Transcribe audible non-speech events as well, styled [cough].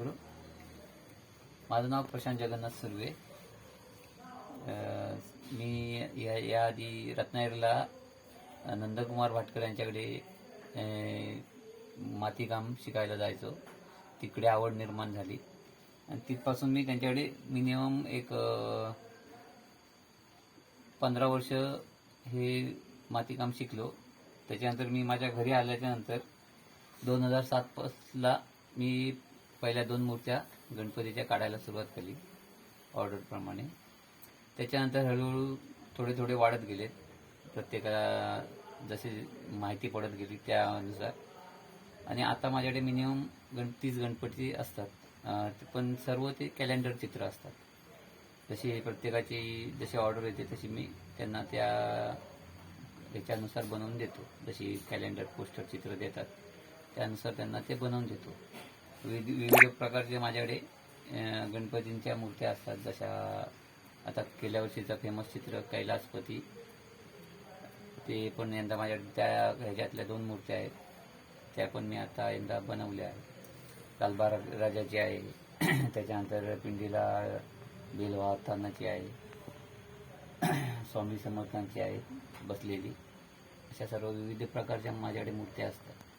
करू माझं नाव प्रशांत जगन्नाथ सुर्वे. मी या याआधी रत्नागिरीला नंदकुमार भाटकर यांच्याकडे मातीकाम शिकायला जायचो. तिकडे आवड निर्माण झाली. आणि तिथपासून मी त्यांच्याकडे मिनिमम एक पंधरा वर्ष हे मातीकाम शिकलो. त्याच्यानंतर मी माझ्या घरी आल्याच्यानंतर दोन हजार सात पासला मी पहिल्या दोन मूर्त्या गणपतीच्या काढायला सुरुवात केली ऑर्डरप्रमाणे त्याच्यानंतर हळूहळू थोडे थोडे वाढत गेले प्रत्येकाला जशी माहिती पडत गेली त्यानुसार. आणि आता माझ्याकडे मिनिमम गण तीस गणपती असतात. पण सर्व ते कॅलेंडर चित्र असतात. जशी प्रत्येकाची जशी ऑर्डर येते तशी मी त्यांना त्या याच्यानुसार बनवून देतो. जशी कॅलेंडर पोस्टर चित्र देतात त्यानुसार त्यांना ते बनवून देतो. विविध विविध प्रकारचे माझ्याकडे गणपतींच्या मूर्त्या असतात. जशा आता गेल्या वर्षीचं फेमस चित्र कैलासपती. ते पण यंदा माझ्याकडे त्या ह्याच्यातल्या दोन मूर्त्या आहेत. त्या पण मी आता यंदा बनवल्या आहेत. लालबार राजाची आहे. [clears throat] त्याच्यानंतर पिंडीला बेल वाहतानाची आहे. [clears throat] स्वामी समर्थांची आहे बसलेली. अशा सर्व विविध प्रकारच्या माझ्याकडे मूर्त्या असतात.